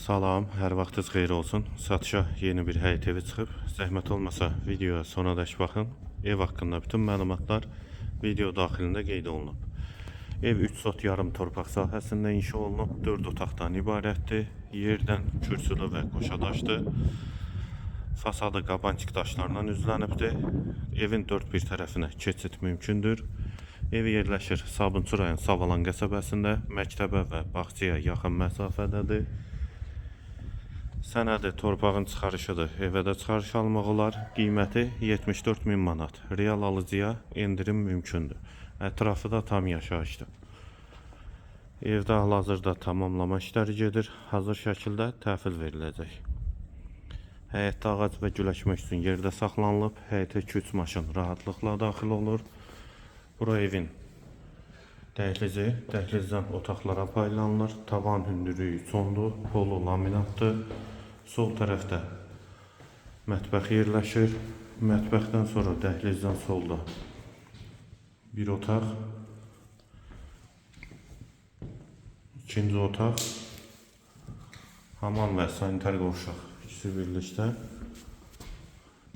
Salam, hər vaxtınız xeyir olsun. Satışa yeni bir həyət evi çıxıb. Zəhmət olmasa videoya sonadək baxın. Ev haqqında bütün məlumatlar video daxilində qeyd olunub. Ev 3 sot yarım torpaq sahəsində inşa olunub. 4 otaqdan ibarətdir. Yerdən kürsülü və qoşadaşdır. Fasadı qabançıq daşlarla üzlənibdir. Evin dörd bir tərəfinə keçid mümkündür. Ev yerləşir Sabunçu rayon Savalan qəsəbəsində, məktəbə və bağçaya yaxın məsafədədir. Sənədi torpağın çıxarışıdır. Evə də çıxarış almaq olar. Qiyməti 74 min manat. Real alıcıya endirim mümkündür. Ətrafı da tam yaşayışdır. Evdə hal-hazırda tamamlama işləri gedir. Hazır şəkildə təhvil veriləcək. Həyətdə ağac və güləşmək üçün yerdə saxlanılıb. Həyətə 2-3 maşın rahatlıqla daxil olur. Bura evin dəhlizi, dəhlizdən otaqlara paylanılır. Tavan hündürlüyü sondur, polu laminatdır. Sol tərəfdə mətbəx yerləşir. Mətbəxdən sonra dəhlizdən solda bir otaq. İkinci otaq. Hamam və sanitar qovşaq ikisi birlikdə.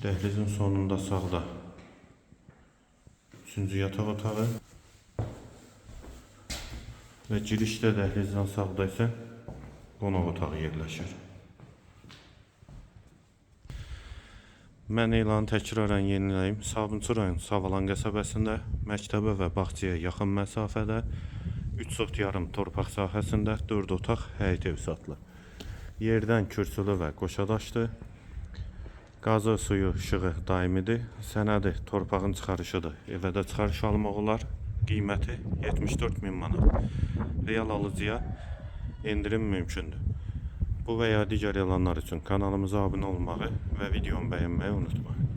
Dəhlizin sonunda sağda üçüncü yataq otağı. Və girişdə dəhlizdən sağda isə qonaq otağı yerləşir. Mən elanı təkrarən yeniləyim. Sabunçu rayon Savalan qəsəbəsində məktəbə və bağçaya yaxın məsafədə 3 sot yarım torpaq sahəsində 4 otaq həyət evi satılır. Yerdən kürsülü və qoşadaşdır. Qazı, suyu, işığı daimidir. Sənədi torpağın çıxarışıdır. Evə də çıxarış almaq olar. Qiyməti 74 min manat. Real alıcıya endirim mümkündür. Bu və ya digər elanlar üçün kanalımıza abunə olmağı və videomu bəyənməyi unutmayın.